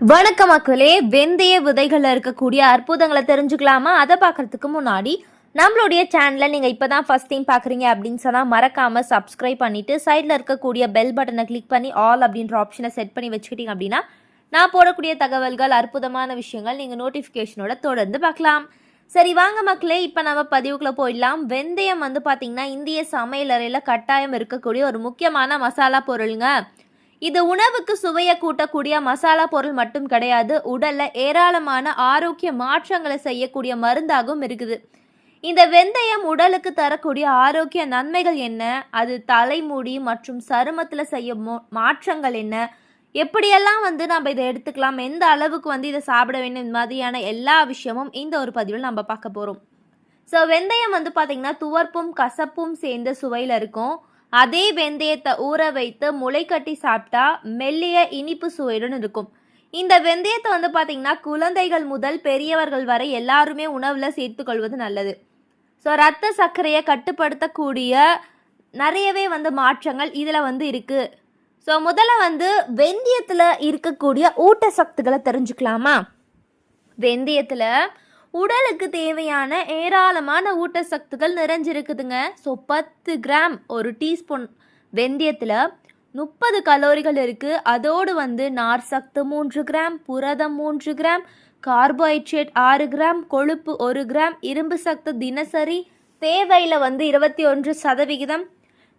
வணக்க மக்களே. வெந்தய விதைகளில் இருக்கக்கூடிய அற்புதங்களை தெரிஞ்சுக்கலாமா? அதை பார்க்கறதுக்கு முன்னாடி நம்மளுடைய சேனலை நீங்கள் இப்போ தான் ஃபஸ்ட் டைம் பார்க்குறீங்க அப்படின்னு சொன்னால் மறக்காமல் சப்ஸ்கிரைப் பண்ணிவிட்டு சைடில் இருக்கக்கூடிய பெல் பட்டனை கிளிக் பண்ணி ஆல் அப்படின்ற ஆப்ஷனை செட் பண்ணி வச்சுக்கிட்டீங்க அப்படின்னா நான் போடக்கூடிய தகவல்கள் அற்புதமான விஷயங்கள் நீங்கள் நோட்டிஃபிகேஷனோட தொடர்ந்து பார்க்கலாம். சரி வாங்க மக்களே. இப்போ நம்ம பதிவுக்குள்ளே போயிடலாம். வெந்தயம் வந்து பார்த்திங்கன்னா இந்திய சமையலறையில் கட்டாயம் இருக்கக்கூடிய ஒரு முக்கியமான மசாலா பொருளுங்க. இது உணவுக்கு சுவையை கூட்டக்கூடிய மசாலா பொருள் மட்டும் கிடையாது உடல்ல ஏராளமான ஆரோக்கிய மாற்றங்களை செய்யக்கூடிய மருந்தாகவும் இருக்குது. இந்த வெந்தயம் உடலுக்கு தரக்கூடிய ஆரோக்கிய நன்மைகள் என்ன? அது தலைமுடி மற்றும் சருமத்தில் செய்ய மாற்றங்கள் என்ன? எப்படியெல்லாம் வந்து நம்ம இதை எடுத்துக்கலாம்? எந்த அளவுக்கு வந்து இதை சாப்பிட வேண்டும்? இந்த மாதிரியான எல்லா விஷயமும் இந்த ஒரு பதிவில் நம்ம பார்க்க போகிறோம் ஸோ வெந்தயம் வந்து பார்த்திங்கன்னா துவர்ப்பும் கசப்பும் சேர்ந்த சுவையில் இருக்கும். அதே வெந்தயத்தை ஊற வைத்து முளை கட்டி சாப்பிட்டா மெல்லிய இனிப்பு சுவையுடன் இருக்கும். இந்த வெந்தயத்தை வந்து பார்த்தீங்கன்னா குழந்தைகள் முதல் பெரியவர்கள் வரை எல்லாருமே உணவில் சேர்த்துக்கொள்வது நல்லது. ஸோ ரத்த சர்க்கரையை கட்டுப்படுத்தக்கூடிய நிறையவே வந்து மாற்றங்கள் இதில் வந்து இருக்குது ஸோ முதல்ல வந்து வெந்தயத்தில் இருக்கக்கூடிய ஊட்டசக்திகளை தெரிஞ்சுக்கலாமா? வெந்தயத்தில் உடலுக்கு தேவையான ஏராளமான ஊட்டச்சத்துக்கள் நிறைஞ்சிருக்குதுங்க. ஸோ பத்து கிராம் ஒரு டீஸ்பூன் வெந்தயத்தில் முப்பது கலோரிகள் இருக்குது அதோடு வந்து நார் சத்து மூன்று கிராம் புரதம் மூன்று கிராம் கார்போஹைட்ரேட் ஆறு கிராம் கொழுப்பு ஒரு கிராம் இரும்பு சத்து தினசரி தேவையில் வந்து இருபத்தி ஒன்று சதவிகிதம்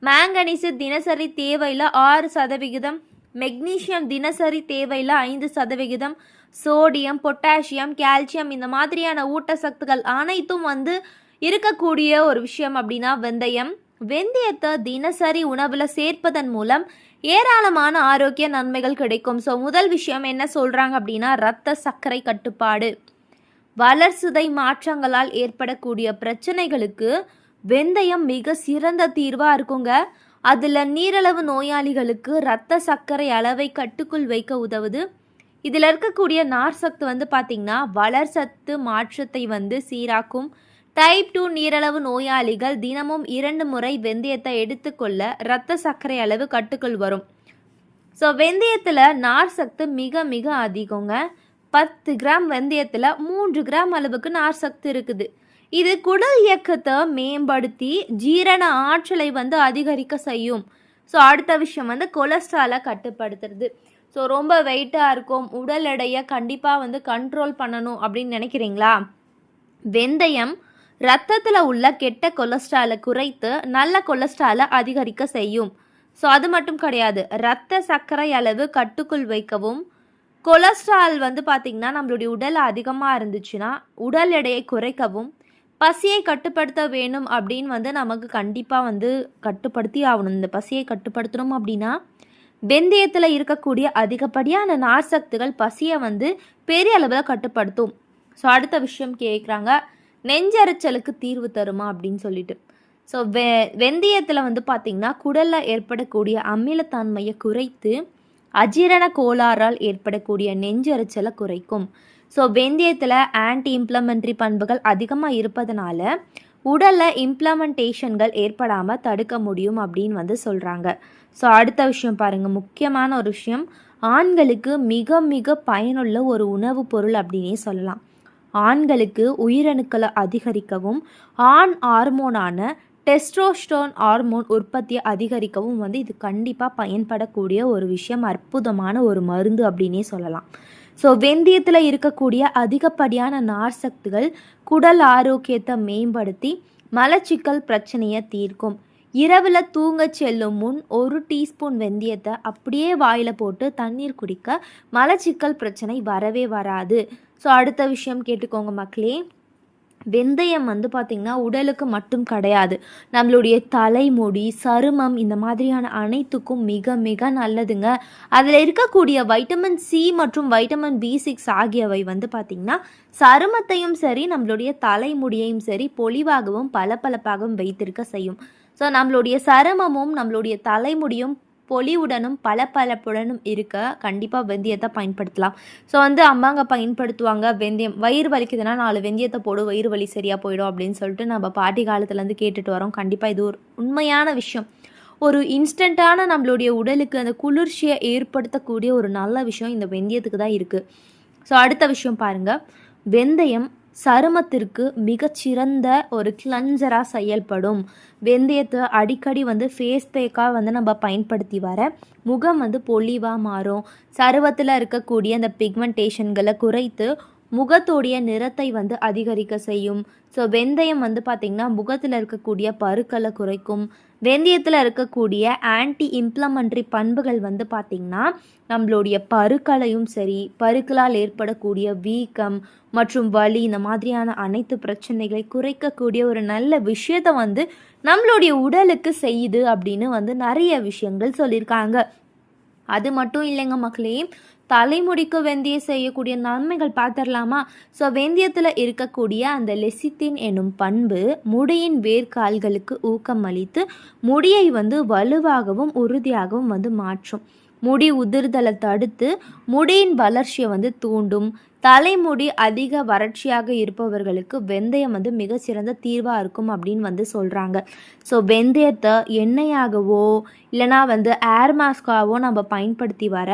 மேங்கனீஸு தினசரி தேவையில் ஆறு சதவிகிதம் மெக்னீசியம் தினசரி தேவையில் ஐந்து சதவிகிதம் சோடியம் பொட்டாசியம் கால்சியம் இந்த மாதிரியான ஊட்டச்சத்துக்கள் அனைத்தும் வந்து இருக்கக்கூடிய ஒரு விஷயம் அப்படின்னா வெந்தயம். வெந்தயத்தை தினசரி உணவில் சேர்ப்பதன் மூலம் ஏராளமான ஆரோக்கிய நன்மைகள் கிடைக்கும். ஸோ முதல் விஷயம் என்ன சொல்கிறாங்க அப்படின்னா ரத்த சர்க்கரை கட்டுப்பாடு. வளர்சிதை மாற்றங்களால் ஏற்படக்கூடிய பிரச்சனைகளுக்கு வெந்தயம் மிக சிறந்த தீர்வாக இருக்குங்க. அதில் நீரளவு நோயாளிகளுக்கு இரத்த சர்க்கரை அளவை கட்டுக்குள் வைக்க உதவுது. இதில் இருக்கக்கூடிய நார் சத்து வந்து பார்த்திங்கன்னா வளர்சத்து மாற்றத்தை வந்து சீராக்கும். டைப் டூ நீரளவு நோயாளிகள் தினமும் இரண்டு முறை வெந்தயத்தை எடுத்துக்கொள்ள இரத்த சர்க்கரை அளவு கட்டுக்குள் வரும். ஸோ வெந்தயத்தில் நார் சத்து மிக மிக அதிகங்க. பத்து கிராம் வெந்தயத்தில் மூன்று கிராம் அளவுக்கு நார் சத்து இருக்குது. இது குடல் இயக்கத்தை மேம்படுத்தி ஜீரண ஆற்றலை வந்து அதிகரிக்க செய்யும். ஸோ அடுத்த விஷயம் வந்து கொலஸ்ட்ராலை கட்டுப்படுத்துறது. ஸோ ரொம்ப வெயிட்டாக இருக்கும். உடல் எடையை கண்டிப்பாக வந்து கண்ட்ரோல் பண்ணணும் அப்படின்னு நினைக்கிறீங்களா? வெந்தயம் ரத்தத்தில் உள்ள கெட்ட கொலஸ்ட்ராலை குறைத்து நல்ல கொலஸ்ட்ராலை அதிகரிக்க செய்யும். ஸோ அது மட்டும் கிடையாது. ரத்த சர்க்கரை அளவு கட்டுக்குள் வைக்கவும். கொலஸ்ட்ரால் வந்து பார்த்திங்கன்னா நம்மளுடைய உடல் அதிகமாக இருந்துச்சுன்னா உடல் எடையை குறைக்கவும். பசியை கட்டுப்படுத்த வேணும் அப்படின்னு வந்து நமக்கு கண்டிப்பாக வந்து கட்டுப்படுத்தி ஆகணும். இந்த பசியை கட்டுப்படுத்தணும் அப்படின்னா வெந்தயத்தில் இருக்கக்கூடிய அதிகப்படியான நார்சத்துகள் பசியை வந்து பெரிய அளவில் கட்டுப்படுத்தும். ஸோ அடுத்த விஷயம் கேட்குறாங்க நெஞ்சரிச்சலுக்கு தீர்வு தருமா அப்படின்னு சொல்லிட்டு. ஸோ வெ வெந்தயத்தில் வந்து பார்த்திங்கன்னா குடலில் ஏற்படக்கூடிய அமிலத்தன்மையை குறைத்து அஜீரண கோளாறால் ஏற்படக்கூடிய நெஞ்சரிச்சலை குறைக்கும். ஸோ வெந்தயத்தில் ஆன்டி இம்ப்ளமெண்ட்ரி பண்புகள் அதிகமாக இருப்பதனால உடலில் இம்ப்ளமெண்டேஷன்கள் ஏற்படாமல் தடுக்க முடியும் அப்படின்னு வந்து சொல்கிறாங்க ஸோ அடுத்த விஷயம் பாருங்கள் முக்கியமான ஒரு விஷயம். ஆண்களுக்கு மிக மிக பயனுள்ள ஒரு உணவுப் பொருள் அப்படின்னே சொல்லலாம். ஆண்களுக்கு உயிரணுக்களை அதிகரிக்கவும் ஆண் ஹார்மோனான டெஸ்ட்ரோஸ்டோன் ஹார்மோன் உற்பத்தியை அதிகரிக்கவும் வந்து இது கண்டிப்பாக பயன்படக்கூடிய ஒரு விஷயம் அற்புதமான ஒரு மருந்து அப்படின்னே சொல்லலாம். ஸோ வெந்தயத்தில் இருக்கக்கூடிய அதிகப்படியான நார் சக்திகள் குடல் ஆரோக்கியத்தை மேம்படுத்தி மலச்சிக்கல் பிரச்சனையை தீர்க்கும். இரவில் தூங்க செல்லும் முன் ஒரு டீஸ்பூன் வெந்தயத்தை அப்படியே வாயில் போட்டு தண்ணீர் குடிக்க மலச்சிக்கல் பிரச்சனை வரவே வராது. ஸோ அடுத்த விஷயம் கேட்டுக்கோங்க மக்களே. வெந்தயம் வந்து பார்த்திங்கன்னா உடலுக்கு மட்டும் கிடையாது. நம்மளுடைய தலைமுடி சருமம் இந்த மாதிரியான அனைத்துக்கும் மிக மிக நல்லதுங்க. அதில் இருக்கக்கூடிய வைட்டமின் சி மற்றும் வைட்டமின் பி சிக்ஸ் ஆகியவை வந்து பார்த்திங்கன்னா சருமத்தையும் சரி நம்மளுடைய தலைமுடியையும் சரி பொலிவாகவும் பளபளப்பாகவும் வைத்திருக்க செய்யும். ஸோ நம்மளுடைய சருமமும் நம்மளுடைய தலைமுடியும் பொலிவுடனும் பளபளப்புடனும் இருக்க கண்டிப்பாக வெந்தயத்தை பயன்படுத்தலாம். ஸோ வந்து அம்மாங்க பயன்படுத்துவாங்க வெந்தயம். வயிறு வலிக்குதுன்னா நாலு வெந்தயத்தை போடு வயிறு வலி சரியாக போயிடும் அப்படின்னு சொல்லிட்டு நம்ம பாட்டி காலத்துலேருந்து கேட்டுட்டு வரோம். கண்டிப்பாக இது ஒரு உண்மையான விஷயம். ஒரு இன்ஸ்டண்ட்டான நம்மளுடைய உடலுக்கு அந்த குளிர்ச்சியை ஏற்படுத்தக்கூடிய ஒரு நல்ல விஷயம் இந்த வெந்தயத்துக்கு தான் இருக்குது ஸோ அடுத்த விஷயம் பாருங்கள் வெந்தயம் சருமத்திற்கு மிகச்சிறந்த ஒரு கிளன்சராக செயல்படும். வெந்தயத்தை அடிக்கடி வந்து ஃபேஸ் பேக்காக வந்து நம்ம பயன்படுத்தி வர முகம் வந்து பொலிவாக மாறும். சருவத்தில் இருக்கக்கூடிய அந்த பிக்மெண்டேஷன்களை குறைத்து முகத்தோடைய நிறத்தை வந்து அதிகரிக்க செய்யும். ஸோ வெந்தயம் வந்து பார்த்திங்கன்னா முகத்தில் இருக்கக்கூடிய பருக்களை குறைக்கும். வெந்தயத்தில் இருக்கக்கூடிய ஆன்டி இம்ப்ளமெண்ட்ரி பண்புகள் வந்து பார்த்திங்கன்னா நம்மளுடைய பருக்களையும் சரி பருக்களால் ஏற்படக்கூடிய வீக்கம் மற்றும் வலி இந்த மாதிரியான அனைத்து பிரச்சனைகளை குறைக்கக்கூடிய ஒரு நல்ல விஷயத்தை வந்து நம்மளுடைய உடலுக்கு செய்யுது அப்படின்னு வந்து நிறைய விஷயங்கள் சொல்லியிருக்காங்க. அது மட்டும் இல்லைங்க மக்களே தலைமுடிக்கு வெந்தயம் செய்யக்கூடிய நன்மைகள் பார்த்துடலாமா? ஸோ வெந்தயத்தில் இருக்கக்கூடிய அந்த லெசித்தின் எனும் பண்பு முடியின் வேர்க்கால்களுக்கு ஊக்கம் அளித்து முடியை வந்து வலுவாகவும் உறுதியாகவும் வந்து மாற்றும். முடி உதிர்தலை தடுத்து முடியின் வளர்ச்சியை வந்து தூண்டும். தலைமுடி அதிக வறட்சியாக இருப்பவர்களுக்கு வெந்தயம் வந்து மிகச்சிறந்த தீர்வாக இருக்கும் அப்படின்னு வந்து சொல்கிறாங்க ஸோ வெந்தயத்தை எண்ணெயாகவோ இல்லைனா வந்து ஏர் மாஸ்காவோ நம்ம பயன்படுத்தி வர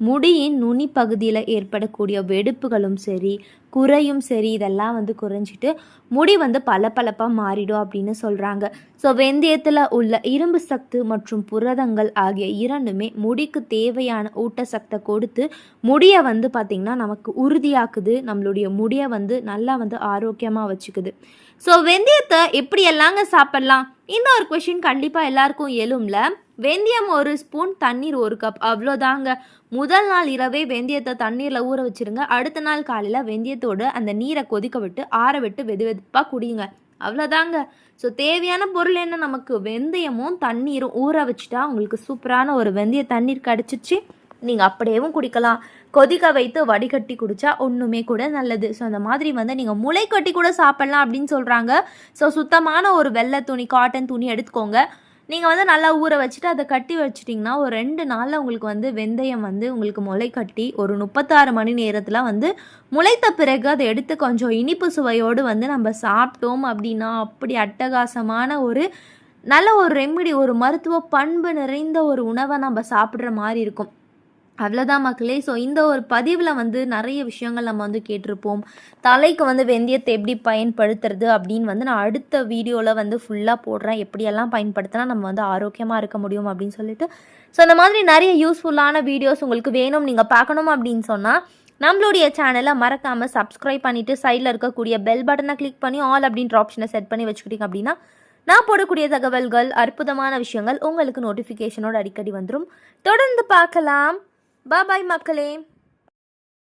முடியின் நுனி பகுதியில் ஏற்படக்கூடிய வெடிப்புகளும் சரி குறையும் சரி இதெல்லாம் வந்து குறைஞ்சிட்டு முடி வந்து பளபளப்பாக மாறிடும் அப்படின்னு சொல்கிறாங்க ஸோ வெந்தயத்தில் உள்ள இரும்பு சத்து மற்றும் புரதங்கள் ஆகிய இரண்டுமே முடிக்கு தேவையான ஊட்டசக்தை கொடுத்து முடியை வந்து பார்த்திங்கன்னா நமக்கு உறுதியாக்குது. நம்மளுடைய முடியை வந்து நல்லா வந்து ஆரோக்கியமாக வச்சுக்குது. ஸோ வெந்தயத்தை எப்படி எல்லாங்க சாப்பிட்லாம்? இந்த ஒரு கொஷின் கண்டிப்பாக எல்லாருக்கும் எழும்ல. வெந்தயம் ஒரு ஸ்பூன் தண்ணீர் ஒரு கப் அவ்வளோதாங்க. முதல் நாள் இரவே வெந்தயத்தை தண்ணீரில் ஊற வச்சிருங்க. அடுத்த நாள் காலையில் வெந்தயத்தோடு அந்த நீரை கொதிக்க விட்டு ஆற விட்டு வெது வெதுப்பாக குடிங்க. அவ்வளோதாங்க. ஸோ தேவையான பொருள் என்ன? நமக்கு வெந்தயமும் தண்ணீரும் ஊற வச்சுட்டா உங்களுக்கு சூப்பரான ஒரு வெந்தய தண்ணீர் கிடச்சிச்சு நீங்கள் அப்படியேவும் குடிக்கலாம். கொதிக்க வைத்து வடிகட்டி குடித்தா ஒன்றுமே கூட நல்லது. ஸோ அந்த மாதிரி வந்து நீங்கள் முளை கட்டி கூட சாப்பிட்லாம் அப்படின்னு சொல்கிறாங்க ஸோ சுத்தமான ஒரு வெள்ளை துணி காட்டன் துணி எடுத்துக்கோங்க. நீங்கள் வந்து நல்லா ஊற வச்சுட்டு அதை கட்டி வச்சிட்டிங்கன்னா ஒரு ரெண்டு நாளில் உங்களுக்கு வந்து வெந்தயம் வந்து உங்களுக்கு முளை கட்டி ஒரு முப்பத்தாறு மணி நேரத்தில் வந்து முளைத்த பிறகு அதை எடுத்து கொஞ்சம் இனிப்பு சுவையோடு வந்து நம்ம சாப்பிட்டோம் அப்படின்னா அப்படி அட்டகாசமான ஒரு நல்ல ஒரு ரெமிடி ஒரு மருத்துவ பண்பு நிறைந்த ஒரு உணவை நம்ம சாப்பிட்ற மாதிரி இருக்கும். அவ்வளோதான் மக்களே. ஸோ இந்த ஒரு பதிவில் வந்து நிறைய விஷயங்கள் நம்ம வந்து கேட்டிருப்போம். தலைக்கு வந்து வெந்தயத்தை எப்படி பயன்படுத்துறது அப்படின்னு வந்து நான் அடுத்த வீடியோவில் வந்து ஃபுல்லாக போடுறேன். எப்படியெல்லாம் பயன்படுத்தினா நம்ம வந்து ஆரோக்கியமாக இருக்க முடியும் அப்படின்னு சொல்லிட்டு. ஸோ இந்த மாதிரி நிறைய யூஸ்ஃபுல்லான வீடியோஸ் உங்களுக்கு வேணும் நீங்கள் பார்க்கணும் அப்படின்னு சொன்னால் நம்மளுடைய சேனலை மறக்காமல் சப்ஸ்கிரைப் பண்ணிவிட்டு சைடில் இருக்கக்கூடிய பெல் பட்டனை கிளிக் பண்ணி ஆல் அப்படின்ற ஆப்ஷனை செட் பண்ணி வச்சுக்கிட்டீங்க அப்படின்னா நான் போடக்கூடிய தகவல்கள் அற்புதமான விஷயங்கள் உங்களுக்கு நோட்டிஃபிகேஷனோட அடிக்கடி வந்துடும் தொடர்ந்து பார்க்கலாம். பாய் மக்களே.